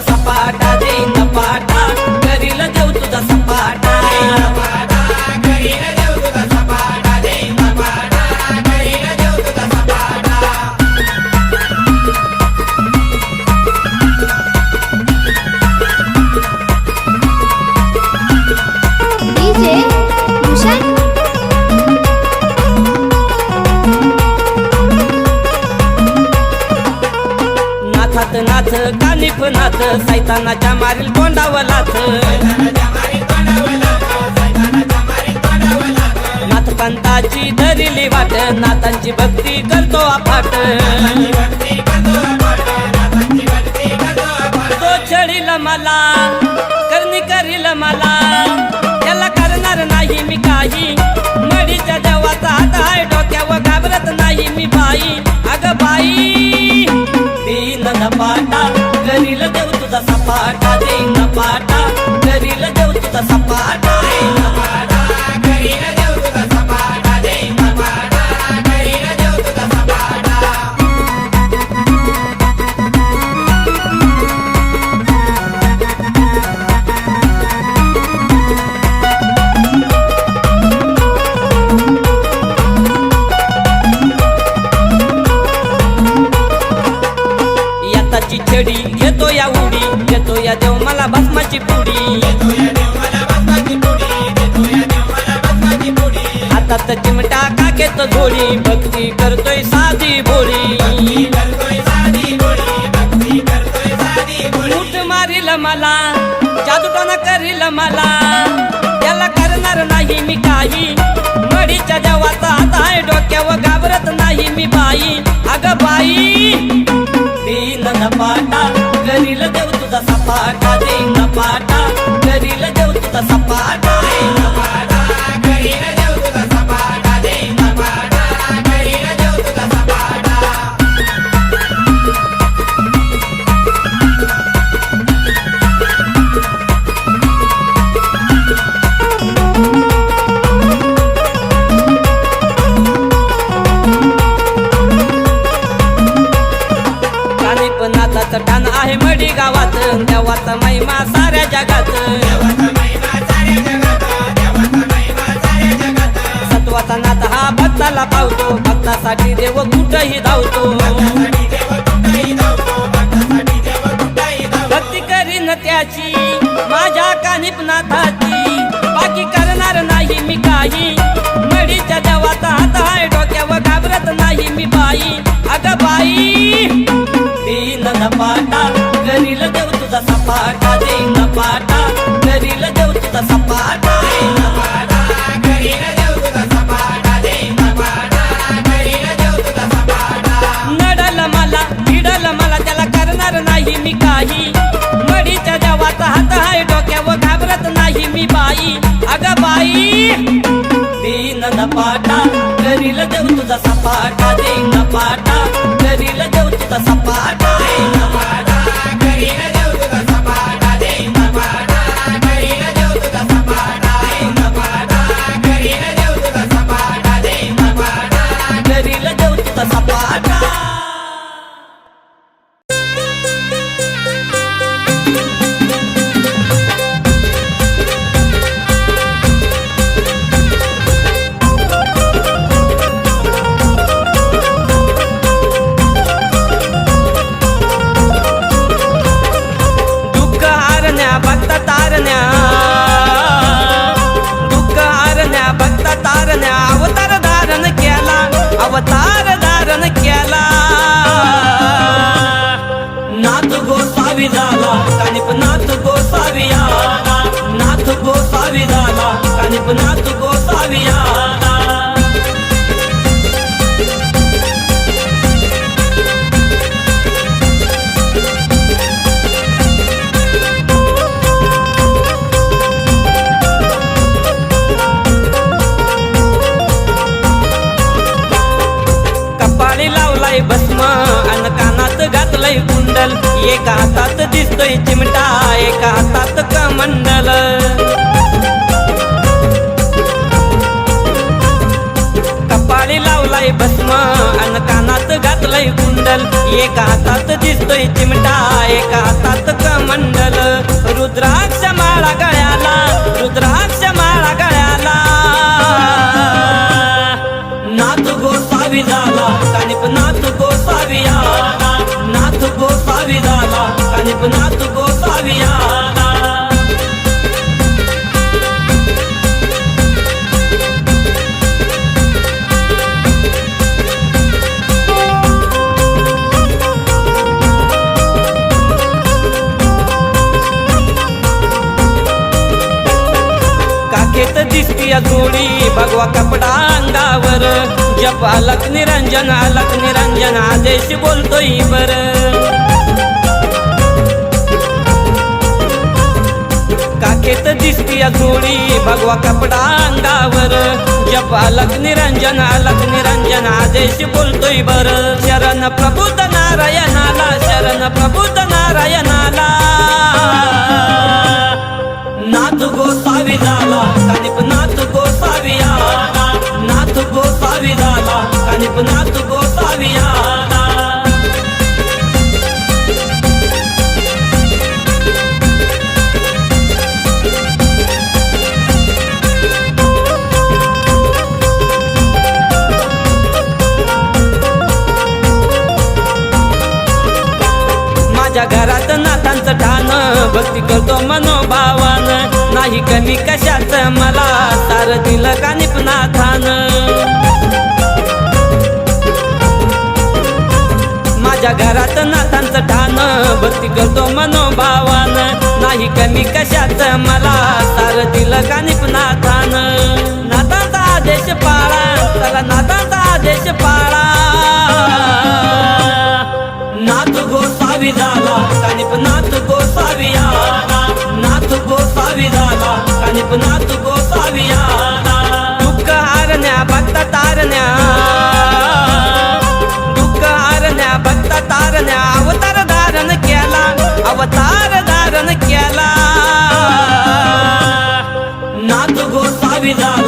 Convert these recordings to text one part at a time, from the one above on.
देव करील मला करणी करील मला. त्याला करणार नाही मी काही. मडीच्या देवाचा हात आहे डोक्यावर घाबरत नाही मी बाई. अग बाई देईन पाटा करील देव तुझा सपाटा देईन पाटा करील देव तुझा सपाटा. Me by. अग बाई देईन पाटा करील देव तुझा सपाटा देईन पाटा करील देव तुझा सपाटा. मडी गावात देवाचा महिमा साऱ्या जगात. सत्वाचा नाथ हा भक्ताला पावतो भक्तासाठी देव कुठही धावतो. भक्ती करीन त्याची माझ्या कानिपनाथाची. बाकी करणार नाही मी काही. मडीच्या देवाचा हात आहे डोक्यावर घाबरत नाही मी बाई. अग बाई तीन पाटा सपाटा देईन पाटा करील देव तुझा सपाटा नडल मला भिडल मला त्याला करणार नाही मी काही. मडीच्या जवाचा हात आहे डोक्यावर घाबरत नाही मी बाई. अग बाई देईन पाटा करील देव तुझा सपाटा देईन पाटा अंग कानात घातलंय कुंडल. एका हातात दिसतोय चिमटा एका हातात कमंडल. रुद्राक्ष माळा गळ्याला रुद्राक्ष माळा गळ्याला. नाथ गोसावी झाला काखेत जोडी भगवा कपडा अंगावर. जप अलक निरंजन अलक निरंजन आदेश बोलतोय बर. काखेत दिसती जोडी भगवा कपडा अंगावर. जप अलक निरंजन अलक निरंजन आदेश बोलतोय बर. शरण प्रभुत नारायणाला शरण प्रभुत नारायणाला. नाथ गोसावी झाला. भक्ती करतो मनोभावान. नाही कमी कशाच मला सार दिलं का निपनाथान? नाथांचा आदेश पाळा चला नाथांचा आदेश पाळा. नाथ गोसावी झाला कानिप नाथ गोसावी आला? नाथ गोसावी झाला कानिप नाथ गोसावी आला? दुःख हारण्या भक्त तारण्या नाथ गोसावी झाला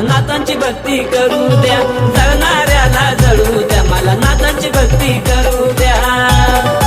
मला नाथांची भक्ती करू द्या. जळणाऱ्याला जळू द्या. मला नाथांची भक्ती करू द्या.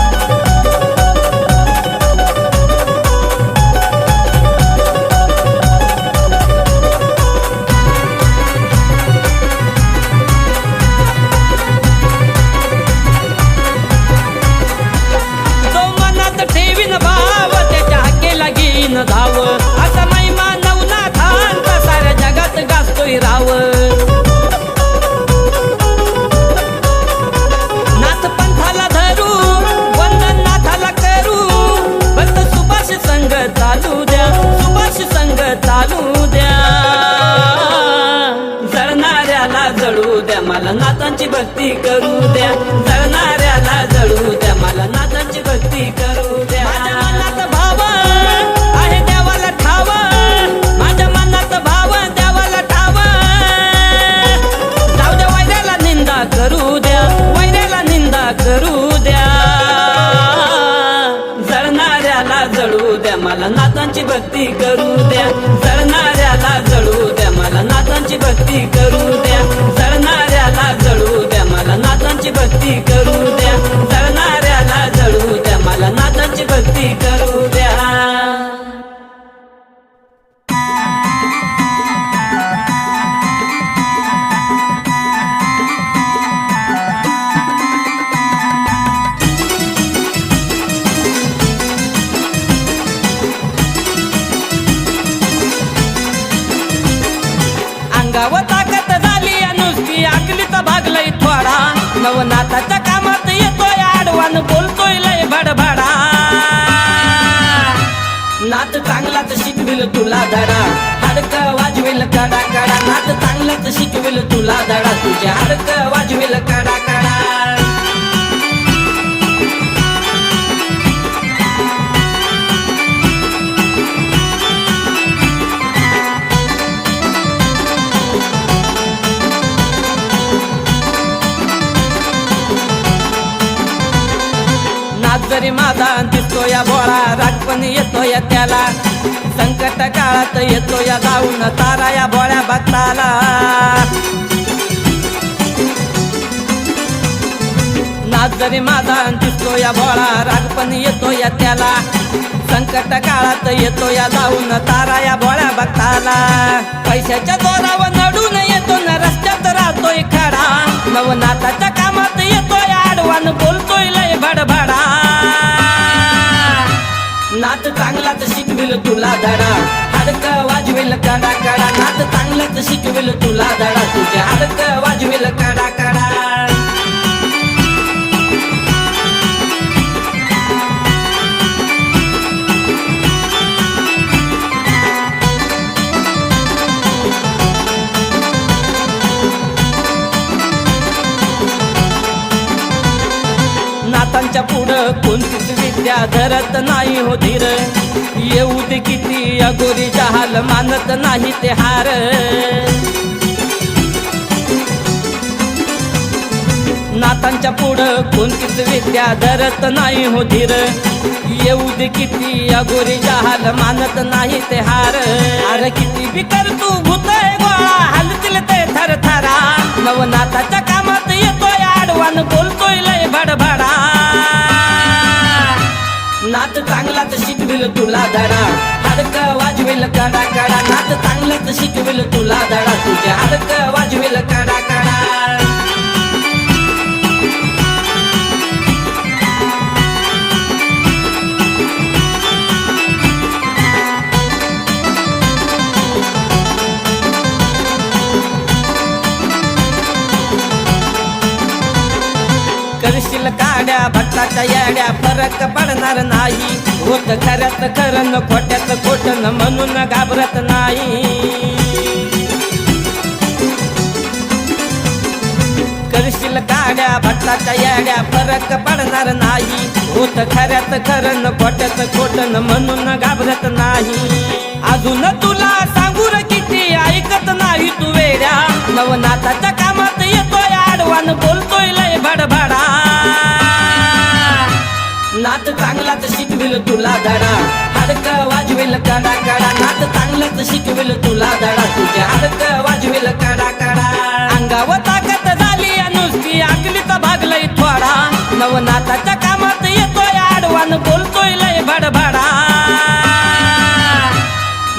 द्या मला नाथांची भक्ती करू द्या. जळणाऱ्याला जळू द्या मला नाथांची भक्ती करू द्या. जळणाऱ्याला जळू द्या मला नाथांची भक्ती करू द्या. जळणाऱ्याला जळू द्या मला नाथांची भक्ती करू द्या अंगावर ताकद झाली नुसती आकलीचा भागलय थोडा. नवनाथाच्या कामात येतोय आडवान बोलतोय लय भडभडा. नात चांगलाच शिकविल तुला धडा. हाडक वाजविल कडा कडा नात चांगलाच शिकविल तुला धडा. तुझ्या हाडक वाजविल कडा कडा नाच जरी माझा दिसतो या बोळा राग पण येतो या त्याला. संकट काळात येतो या जाऊन तारा या बोळ्या भक्ताला नाच जरी माझा दिसतो या बोळा राग पण येतो या त्याला. संकट काळात येतो या जाऊन तारा या बोळ्या भक्ताला पैशाच्या जोरावर नडून येतो न रस्त्यात राहतोय खडा. नवनाथाच्या कामात येतो आडवान बोलतोय लय भडभडा. नात चांगलाच शिकविल तुला धडा. हाडक वाजविल कडा कडा नात चांगलाच शिकविल तुला धडा. तुझ्या हाडक वाजविल कडा कडा नातांच्या पुढं कोणतीच विद्या धरत नाही हो धीर. येऊ दे किती अगोरी जहाल मानत नाही ते हार. नातांच्या पुढं कोणतीच विद्या धरत नाही हो धीर. येऊ दे किती अगोरी जहाल मानत नाही ते हार. अरे किती बिकर तू भूतय गोळा हलतील ते थर थरा नवनाथाच्या कामात येतोय आडवान बोलतोय लय भडभडा. नात चांगलाच शिकविल तुला धडा. हाडक वाजविल कडा कडा नात चांगलाच शिकविल तुला धडा. तुझ्या हाडक वाजविल कडा कडा आता याड्या फरक पडणार नाही. होत खऱ्यात खरं खोट्यात खोटन म्हणून घाबरत नाही. करशील काड्या भट्टाच्या याड्या फरक पडणार नाही. होत खऱ्यात खरं खोट्यात खोटन म्हणून घाबरत नाही. अजून तुला सांगू र किती ऐकत नाही तू वेड्या. नवनाथाच्या कामात येतोय आडवान बोलतो शिकविल तुला धडा. हाडक वाजविल काडा काडा नात चांगलंच शिकविल तुला धडा. तुझ्या हाडक वाजविल काडा काडा अंगावर ताकद झाली या नुसती. आकलीचा भागलय थोडा. नवनाथाच्या कामात येतोय आडवान. बोलतोय लय भडभडा.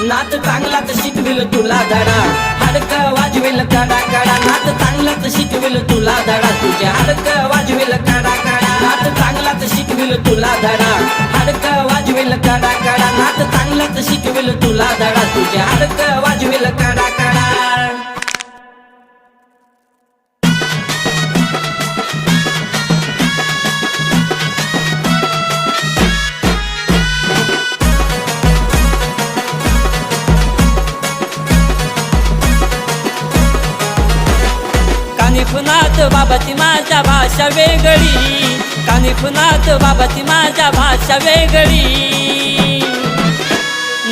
नात चांगलाच शिकविल तुला धडा. हाडक वाजविल काडा काडा नात चांगलाच शिकविल तुला धडा. तुझ्या हाडक वाजविल काडा काडा नात चांगलाच शिकविल तुला धडा. चांगलाच शिकविल तुला धडा. तुझ्या हाडक वाजविल कडा कडा कानिफनाथ बाबाची माझ्या भाषा वेगळी. कानिफनाथ बाबाची माझ्या भाषा वेगळी.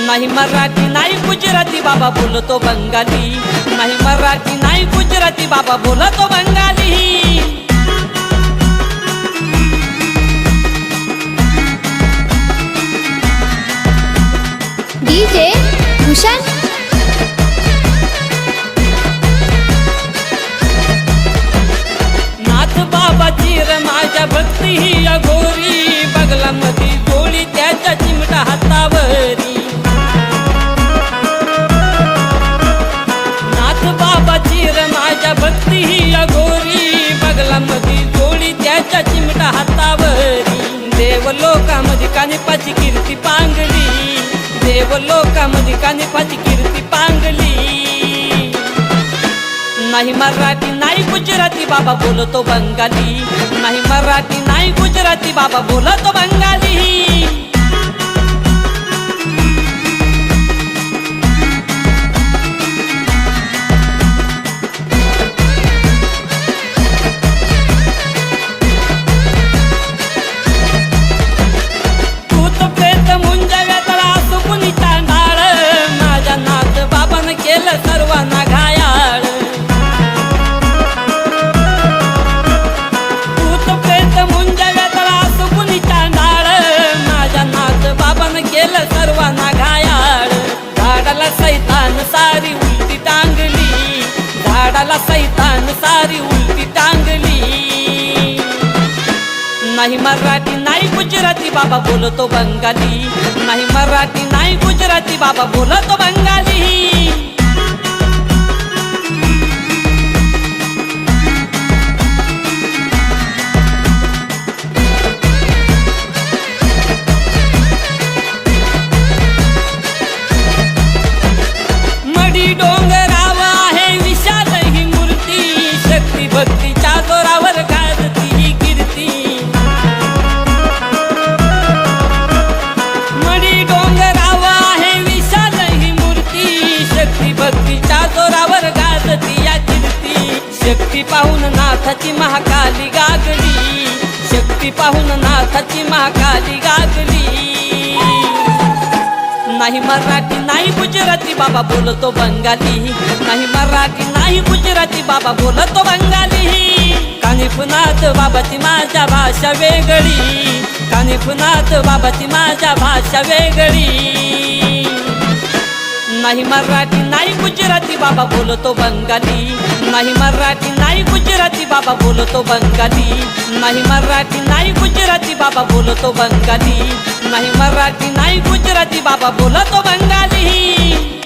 नाही मराठी नाही गुजराती बाबा बोलतो बंगाली. नाही मराठी नाही गुजराती बाबा बोलतो बंगाली. डीजे भूषण. नाथ बाबाची र माझ्या भक्ती ही अघोरी. बगलामध्ये गोळी त्याच्या चिमटा हातावरी. माझ्या भक्ती ही अघोरी बगलामध्ये जोडी त्याच्या चिमटा हातावरी. देव लोकामध्ये कानिपाची कीर्ती पांगली. देव लोकामध्ये कानिपाची कीर्ती पांगली. नाही मराठी नाही गुजराती बाबा बोलतो बंगाली. नाही मराठी नाही गुजराती बाबा बोलतो बंगाली. मराठी नाही गुजराती बाबा बोलतो बंगाली. नाही मराठी नाही गुजराती बाबा बोलतो बंगाली. झाली गागली नाही मराठी नाही गुजराती बाबा बोलतो बंगाली. नाही मराठी नाही गुजराती बाबा बोलतो बंगाली. कानिफुनाथ बाबाची माझ्या भाषा वेगळी. बाबा बाबाची माझ्या भाषा वेगळी. नाही मराठी नाही गुजराती बाबा बोलतो बंगाली. नाही मराठी बाबा बोलतो बंगाली. नाही मराठी नाही गुजराती बाबा बोलतो बंगाली. नाही मराठी नाही गुजराती बाबा बोलतो बंगाली.